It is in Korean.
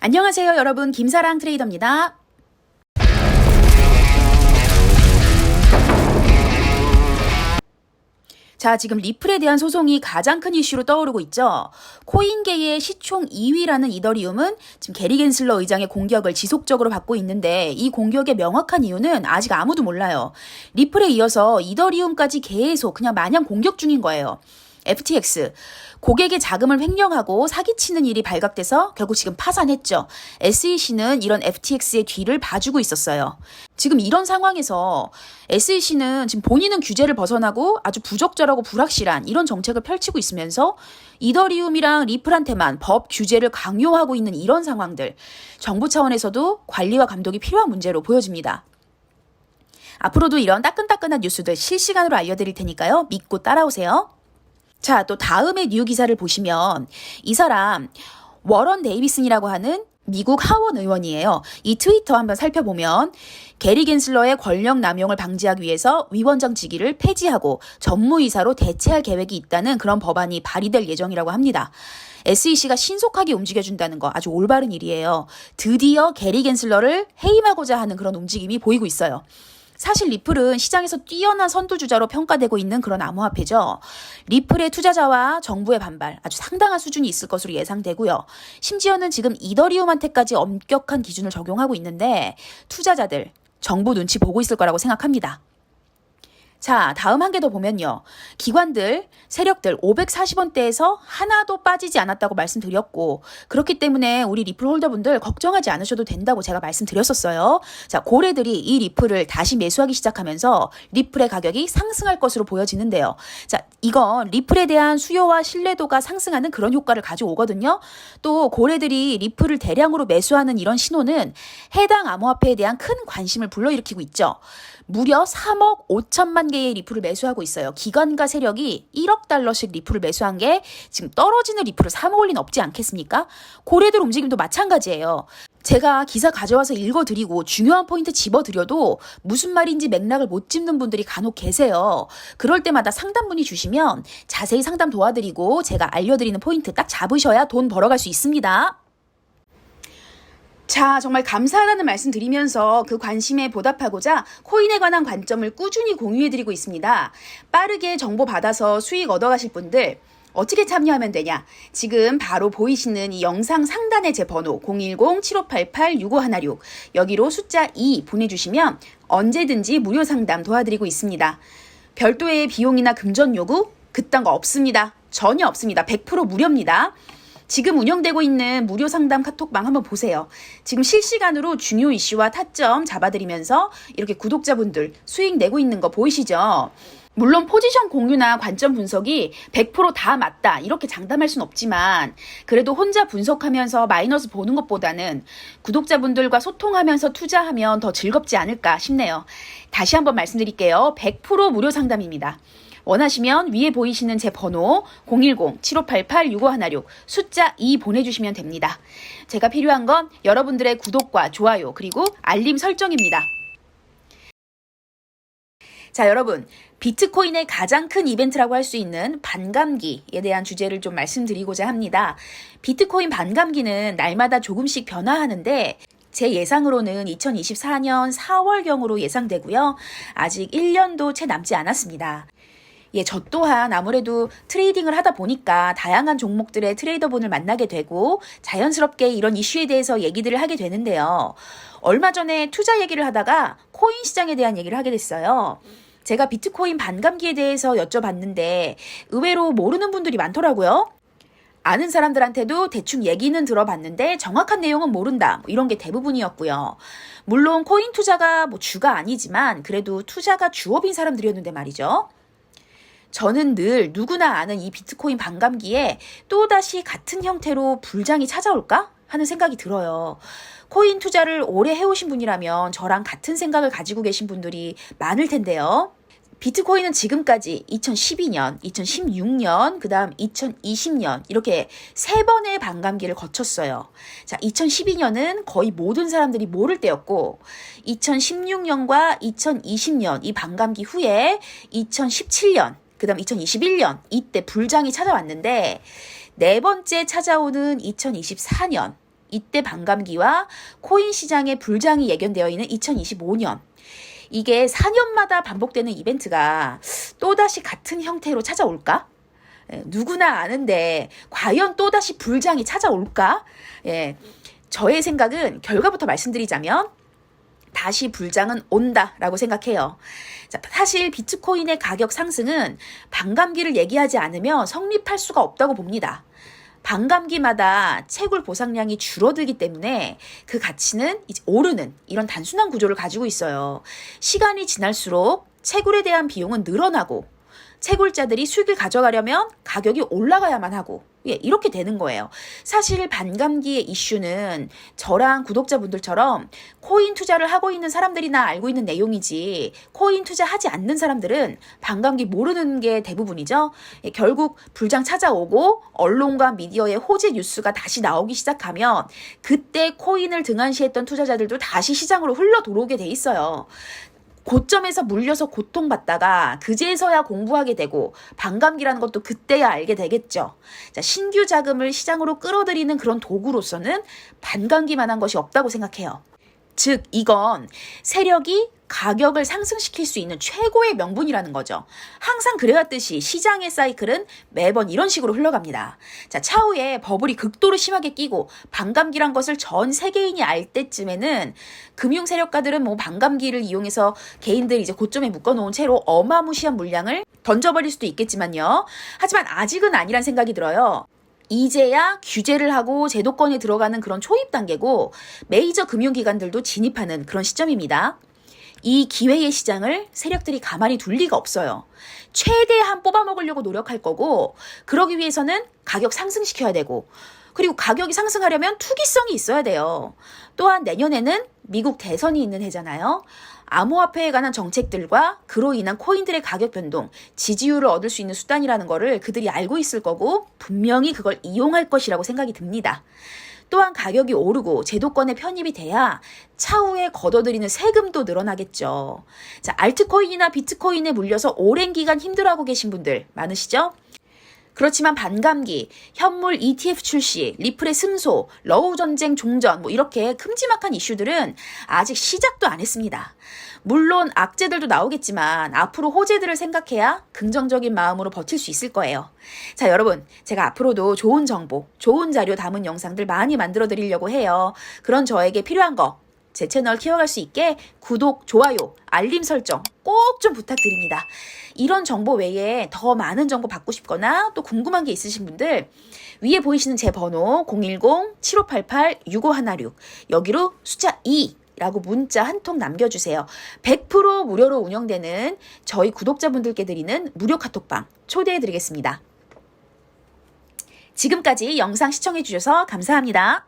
안녕하세요, 여러분. 김사랑 트레이더입니다. 자, 지금 리플에 대한 소송이 가장 큰 이슈로 떠오르고 있죠. 코인계의 시총 2위라는 이더리움은 지금 게리 겐슬러 의장의 공격을 지속적으로 받고 있는데 이 공격의 명확한 이유는 아직 아무도 몰라요. 리플에 이어서 이더리움까지 계속 그냥 마냥 공격 중인 거예요. FTX 고객의 자금을 횡령하고 사기치는 일이 발각돼서 결국 지금 파산했죠. SEC는 이런 FTX의 뒤를 봐주고 있었어요. 지금 이런 상황에서 SEC는 지금 본인은 규제를 벗어나고 아주 부적절하고 불확실한 이런 정책을 펼치고 있으면서 이더리움이랑 리플한테만 법 규제를 강요하고 있는 이런 상황들 정부 차원에서도 관리와 감독이 필요한 문제로 보여집니다. 앞으로도 이런 따끈따끈한 뉴스들 실시간으로 알려드릴 테니까요. 믿고 따라오세요. 자, 또 다음의 뉴 기사를 보시면 이 사람 워런 데이비슨이라고 하는 미국 하원 의원이에요. 이 트위터 한번 살펴보면 게리 겐슬러의 권력 남용을 방지하기 위해서 위원장 직위를 폐지하고 전무이사로 대체할 계획이 있다는 그런 법안이 발의될 예정이라고 합니다. SEC가 신속하게 움직여준다는 거 아주 올바른 일이에요. 드디어 게리 겐슬러를 해임하고자 하는 그런 움직임이 보이고 있어요. 사실 리플은 시장에서 뛰어난 선두주자로 평가되고 있는 그런 암호화폐죠. 리플의 투자자와 정부의 반발 아주 상당한 수준이 있을 것으로 예상되고요. 심지어는 지금 이더리움한테까지 엄격한 기준을 적용하고 있는데 투자자들 정부 눈치 보고 있을 거라고 생각합니다. 자, 다음 한 개 더 보면요. 기관들, 세력들 540원대에서 하나도 빠지지 않았다고 말씀드렸고, 그렇기 때문에 우리 리플 홀더분들 걱정하지 않으셔도 된다고 제가 말씀드렸었어요. 자, 고래들이 이 리플을 다시 매수하기 시작하면서 리플의 가격이 상승할 것으로 보여지는데요. 자, 이건 리플에 대한 수요와 신뢰도가 상승하는 그런 효과를 가져오거든요. 또 고래들이 리플을 대량으로 매수하는 이런 신호는 해당 암호화폐에 대한 큰 관심을 불러일으키고 있죠. 무려 3억 5천만 개의 리플을 매수하고 있어요. 기관과 세력이 1억 달러씩 리플을 매수한 게 지금 떨어지는 리플을 사모을 리는 없지 않겠습니까? 고래들 움직임도 마찬가지예요. 제가 기사 가져와서 읽어드리고 중요한 포인트 집어드려도 무슨 말인지 맥락을 못 짚는 분들이 간혹 계세요. 그럴 때마다 상담문의 주시면 자세히 상담 도와드리고 제가 알려드리는 포인트 딱 잡으셔야 돈 벌어갈 수 있습니다. 자, 정말 감사하다는 말씀 드리면서 그 관심에 보답하고자 코인에 관한 관점을 꾸준히 공유해드리고 있습니다. 빠르게 정보 받아서 수익 얻어가실 분들, 어떻게 참여하면 되냐? 지금 바로 보이시는 이 영상 상단에 제 번호 010-7588-6516 여기로 숫자 2 보내주시면 언제든지 무료 상담 도와드리고 있습니다. 별도의 비용이나 금전 요구 그딴 거 없습니다. 전혀 없습니다. 100% 무료입니다. 지금 운영되고 있는 무료 상담 카톡방 한번 보세요. 지금 실시간으로 중요 이슈와 타점 잡아드리면서 이렇게 구독자분들 수익 내고 있는 거 보이시죠? 물론 포지션 공유나 관점 분석이 100%다 맞다 이렇게 장담할 순 없지만 그래도 혼자 분석하면서 마이너스 보는 것보다는 구독자분들과 소통하면서 투자하면 더 즐겁지 않을까 싶네요. 다시 한번 말씀드릴게요. 100% 무료 상담입니다. 원하시면 위에 보이시는 제 번호 010-7588-6516 숫자 2 보내주시면 됩니다. 제가 필요한 건 여러분들의 구독과 좋아요 그리고 알림 설정입니다. 자, 여러분. 비트코인의 가장 큰 이벤트라고 할 수 있는 반감기에 대한 주제를 좀 말씀드리고자 합니다. 비트코인 반감기는 날마다 조금씩 변화하는데 제 예상으로는 2024년 4월경으로 예상되고요. 아직 1년도 채 남지 않았습니다. 예, 저 또한 아무래도 트레이딩을 하다 보니까 다양한 종목들의 트레이더분을 만나게 되고 자연스럽게 이런 이슈에 대해서 얘기들을 하게 되는데요. 얼마 전에 투자 얘기를 하다가 코인 시장에 대한 얘기를 하게 됐어요. 제가 비트코인 반감기에 대해서 여쭤봤는데 의외로 모르는 분들이 많더라고요. 아는 사람들한테도 대충 얘기는 들어봤는데 정확한 내용은 모른다. 뭐 이런 게 대부분이었고요. 물론 코인 투자가 뭐 주가 아니지만 그래도 투자가 주업인 사람들이었는데 말이죠. 저는 늘 누구나 아는 이 비트코인 반감기에 또다시 같은 형태로 불장이 찾아올까? 하는 생각이 들어요. 코인 투자를 오래 해오신 분이라면 저랑 같은 생각을 가지고 계신 분들이 많을 텐데요. 비트코인은 지금까지 2012년, 2016년, 그 다음 2020년, 이렇게 세 번의 반감기를 거쳤어요. 자, 2012년은 거의 모든 사람들이 모를 때였고, 2016년과 2020년 이 반감기 후에 2017년, 그 다음 2021년, 이때 불장이 찾아왔는데, 네 번째 찾아오는 2024년, 이때 반감기와 코인 시장의 불장이 예견되어 있는 2025년. 이게 4년마다 반복되는 이벤트가 또다시 같은 형태로 찾아올까? 예, 누구나 아는데 과연 또다시 불장이 찾아올까? 예, 저의 생각은 결과부터 말씀드리자면 다시 불장은 온다라고 생각해요. 자, 사실 비트코인의 가격 상승은 반감기를 얘기하지 않으면 성립할 수가 없다고 봅니다. 반감기마다 채굴 보상량이 줄어들기 때문에 그 가치는 오르는 이런 단순한 구조를 가지고 있어요. 시간이 지날수록 채굴에 대한 비용은 늘어나고 채굴자들이 수익을 가져가려면 가격이 올라가야만 하고 예, 이렇게 되는 거예요. 사실 반감기의 이슈는 저랑 구독자분들처럼 코인 투자를 하고 있는 사람들이나 알고 있는 내용이지 코인 투자하지 않는 사람들은 반감기 모르는 게 대부분이죠. 예, 결국 불장 찾아오고 언론과 미디어의 호재 뉴스가 다시 나오기 시작하면 그때 코인을 등한시했던 투자자들도 다시 시장으로 흘러 들어오게 돼 있어요. 고점에서 물려서 고통받다가 그제서야 공부하게 되고 반감기라는 것도 그때야 알게 되겠죠. 자, 신규 자금을 시장으로 끌어들이는 그런 도구로서는 반감기만한 것이 없다고 생각해요. 즉, 이건 세력이 가격을 상승시킬 수 있는 최고의 명분이라는 거죠. 항상 그래왔듯이 시장의 사이클은 매번 이런 식으로 흘러갑니다. 자, 차후에 버블이 극도로 심하게 끼고 반감기란 것을 전 세계인이 알 때쯤에는 금융 세력가들은 뭐 반감기를 이용해서 개인들 이제 고점에 묶어놓은 채로 어마무시한 물량을 던져버릴 수도 있겠지만요. 하지만 아직은 아니란 생각이 들어요. 이제야 규제를 하고 제도권에 들어가는 그런 초입 단계고 메이저 금융기관들도 진입하는 그런 시점입니다. 이 기회의 시장을 세력들이 가만히 둘 리가 없어요. 최대한 뽑아먹으려고 노력할 거고, 그러기 위해서는 가격 상승시켜야 되고, 그리고 가격이 상승하려면 투기성이 있어야 돼요. 또한 내년에는 미국 대선이 있는 해잖아요. 암호화폐에 관한 정책들과 그로 인한 코인들의 가격 변동, 지지율을 얻을 수 있는 수단이라는 거를 그들이 알고 있을 거고 분명히 그걸 이용할 것이라고 생각이 듭니다. 또한 가격이 오르고 제도권에 편입이 돼야 차후에 걷어들이는 세금도 늘어나겠죠. 자, 알트코인이나 비트코인에 물려서 오랜 기간 힘들어하고 계신 분들 많으시죠? 그렇지만 반감기, 현물 ETF 출시, 리플의 승소, 러우 전쟁 종전, 뭐 이렇게 큼지막한 이슈들은 아직 시작도 안 했습니다. 물론 악재들도 나오겠지만 앞으로 호재들을 생각해야 긍정적인 마음으로 버틸 수 있을 거예요. 자, 여러분, 제가 앞으로도 좋은 정보, 좋은 자료 담은 영상들 많이 만들어 드리려고 해요. 그런 저에게 필요한 거, 제 채널 키워갈 수 있게 구독, 좋아요, 알림 설정 꼭 좀 부탁드립니다. 이런 정보 외에 더 많은 정보 받고 싶거나 또 궁금한 게 있으신 분들 위에 보이시는 제 번호 010-7588-6516 여기로 숫자 2 라고 문자 한 통 남겨주세요. 100% 무료로 운영되는 저희 구독자분들께 드리는 무료 카톡방 초대해드리겠습니다. 지금까지 영상 시청해주셔서 감사합니다.